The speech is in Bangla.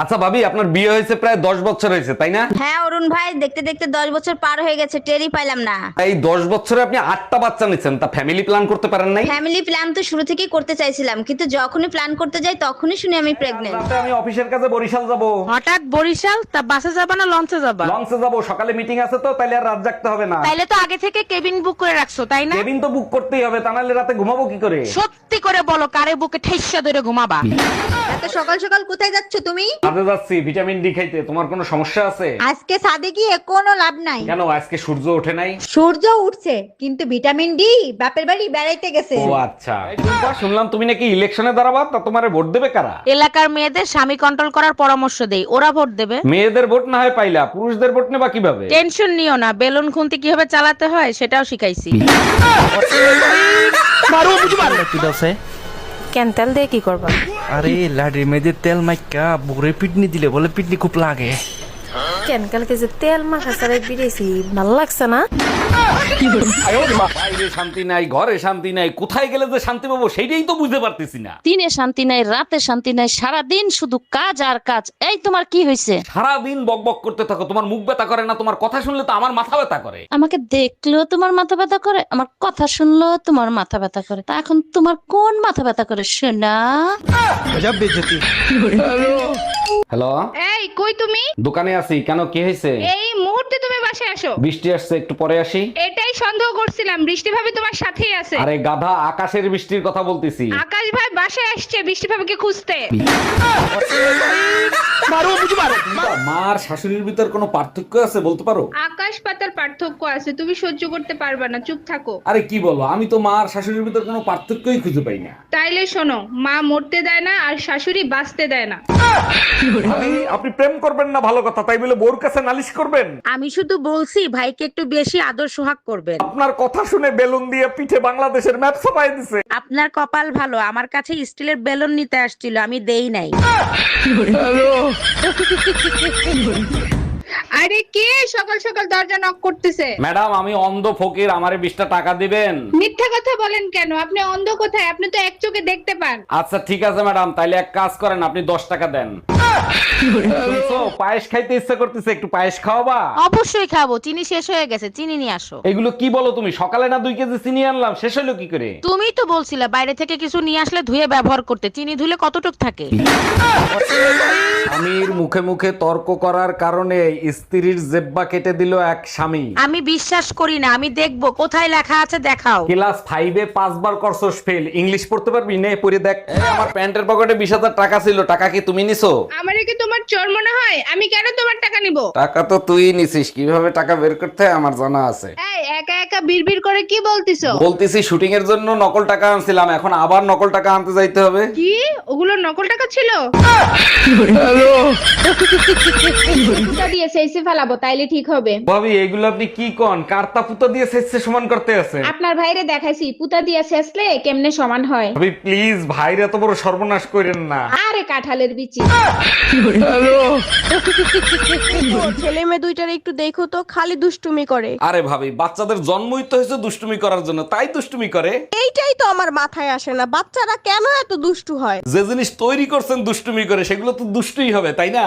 আচ্ছা ভাবি আপনার বিয়ে হয়েছে প্রায় দশ বছর হয়েছে তাই না? হ্যাঁ অরুণ ভাই দেখতে দেখতে দশ বছর পার হয়ে গেছে টেরই পাইলাম না। এই দশ বছরে আপনি আটটা বাচ্চা নিচ্ছেন তা ফ্যামিলি প্ল্যান করতে পারেন নাই? ফ্যামিলি প্ল্যান তো শুরু থেকেই করতে চাইছিলাম কিন্তু যখনই প্ল্যান করতে যাই তখনই শুনি আমি প্রেগনেন্ট রাতে আমি অফিসের কাছে বরিশাল যাব। হঠাৎ বরিশাল তা বাসে যাবা না লঞ্চে যাবা? লঞ্চে যাব সকালে মিটিং আছে তো তাইলে আর রাত জাগতে হবে না। তাইলে তো আগে থেকে কেবিন বুক করে রাখছো তাই না? কেবিন তো বুক করতেই হবে তা নাহলে রাতে ঘুমাবো কি করে? সত্যি করে বলো কারে বুকে ঠেসা ধরে ঘুমাবা? এত সকাল সকাল কোথায় যাচ্ছ তুমি? কাজে যাচ্ছি ভিটামিন ডি খাইতে তোমার কোনো সমস্যা আছে? আজকে সাদে গিয়ে কোনো লাভ নাই। কেন আজকে সূর্য ওঠে নাই? সূর্য উঠছে কিন্তু ভিটামিন ডি বাপের বাড়ি বেড়াইতে গেছে। ও আচ্ছা। শুনলাম তুমি নাকি ইলেকশনে দাঁড়াবা তা তোমারে ভোট দেবে কারা? এলাকার মেয়েদের স্বামী কন্ট্রোল করার পরামর্শ দেই ওরা ভোট দেবে। মেয়েদের ভোট না হয় পাইলা পুরুষদের ভোট নেবা কীভাবে? টেনশন নিও না বেলুন খুন্তি কীভাবে চালাতে হয় সেটাও শিখাইছি। কিদাসে কেন তেল দিয়ে কি করবা? আরে লাডি মেয়েদের তেল মাইকা বুড়ে পিটনি দিলে বলে পিটনি খুব লাগে। কেন কালকে যে তেল মাখা সারে বিড়েছি ভালো লাগছে না? বাইরে শান্তি নাই ঘরে শান্তি নাই কোথায় গেলে যে শান্তি পাবো সেইটাই তো বুঝতে পারতেছি না। দিনে শান্তি নাই রাতে শান্তি নাই সারাদিন শুধু কাজ আর কাজ। এই তোমার কি হয়েছে সারাদিন বক বক করতে থাকো তোমার মুখ ব্যথা করে না তোমার কথা শুনলে তো আমার মাথা ব্যথা করে। আমাকে দেখলেও তোমার মাথা ব্যথা করে আমার কথা শুনলেও তোমার মাথা ব্যথা করে। তা এখন তোমার কোন মাথা ব্যথা করে শোনা হ্যালো এই কই তুমি? দোকানে আছি। কেন কি হয়েছে? এই মুহূর্তে তুমি বাসায় আসো। বৃষ্টি আসছে একটু পরে আসি। এটাই সন্দেহ করছিলাম বৃষ্টি ভাবি তোমার সাথেই আছে। আরে গাধা আকাশের বৃষ্টির কথা বলতেছি। আকাশ ভাই বাসে আসছে বৃষ্টি ভাবিকে খুঁজতে। মার শাশুড়ির ভিতর কোনো পার্থক্য আছে বলতে পারো? আকাশ পাতার পার্থক্য আছে তুমি সহ্য করতে পারবে না চুপ থাকো। আরে কি বলো আমি তো মার শাশুড়ির ভিতর কোনো পার্থক্যই খুঁজে পাই না। তাইলে শোনো মা মরতে দেয় না আর শাশুড়ি বাঁচতে দেয় না। ভাবি, আপনি প্রেম করবেন না ভালো কথা তাই বলে বোর কাছে নালিশ করবেন? আমি শুধু বলছি ভাইকে একটু বেশি আদর সোহাগ করবেন। আপনার কথা শুনে বেলুন দিয়ে পিঠে বাংলাদেশের ম্যাপ ছাপাই দিছে। আপনার কপাল ভালো আমার কাছে স্টিলের বেলুন নিতে আসছিল আমি দেই নাই। আরে কে সকাল সকাল দরজা নক করতেছে? ম্যাডাম আমি অন্ধ ফকির আমারে বিশটা টাকা দিবেন? মিথ্যা কথা বলেন কেন? আপনি অন্ধ কোথায়? আপনি তো এক চোখে দেখতে পান। আচ্ছা ঠিক আছে ম্যাডাম তাইলে এক কাজ করেন আপনি দশ টাকা দেন। শুনছো, পায়েস খাইতে ইচ্ছা করতেছে একটু পায়েস খাওয়াবা? অবশ্যই খাব চিনি শেষ হয়ে গেছে চিনি নিয়ে আসো। এগুলো কি বলো তুমি? সকালে না দুই কেজি চিনি আনলাম শেষ হলো কি করে? তুমি তো বলছিলে বাইরে থেকে কিছু নিয়ে আসলে ধুয়ে ব্যবহার করতে চিনি ধুলে কতটুক থাকে? স্বামীর মুখে মুখে তর্ক করার কারণে স্ত্রীর জেব্বা কেটে দিল এক স্বামী। আমি বিশ্বাস করি না আমি দেখব কোথায় লেখা আছে দেখাও। ক্লাস ফাইভে পাঁচবার করছস ফেল। ইংলিশ পড়তে পারবি? নে পড়ে দেখ। এই, আমার প্যান্টের পকেটে বিশ হাজার টাকা ছিল টাকা কি তুমি নিছো? আমারে কি তোমার চোর মনে হয়? আমি কেন তোমার টাকা নিব? টাকা তো তুই নিছিস কীভাবে টাকা বের করতে হয় আমার জানা আছে। এই একা একা বিড়বিড় করে কি বলতিছো? বলতেছি শুটিং এর জন্য নকল টাকা আনছিলাম এখন আবার নকল টাকা আনতে যাইতে হবে। কি? ওগুলো নকল টাকা ছিল? পুতা দিয়ে সেইসে ফেলাবো তাইলে ঠিক হবে। ভাবি এগুলো আপনি কি কন? কার্তা পুতো দিয়ে শেষে সমান করতে আছেন আপনার ভাইরে দেখাইছি পুতা দিয়ে শেষলে কেমনে সমান হয়? ভাবি প্লিজ ভাইরা তো বড় সর্বনাশ করেন না। আরে কাঁঠালের বিচি। ছেলে মেয়ে দুইটার একটু দেখো তো খালি দুষ্টুমি করে। আরে ভাবি বাচ্চাদের জন্মই তো হয়েছে দুষ্টুমি করার জন্য। তাই দুষ্টুমি করে। এইটাই তো আমার মাথায় আসে না। বাচ্চারা কেন এত দুষ্টু হয়? যে জিনিস তৈরি করছেন দুষ্টুমি করে সেগুলো তো দুষ্টুই হবে তাই না?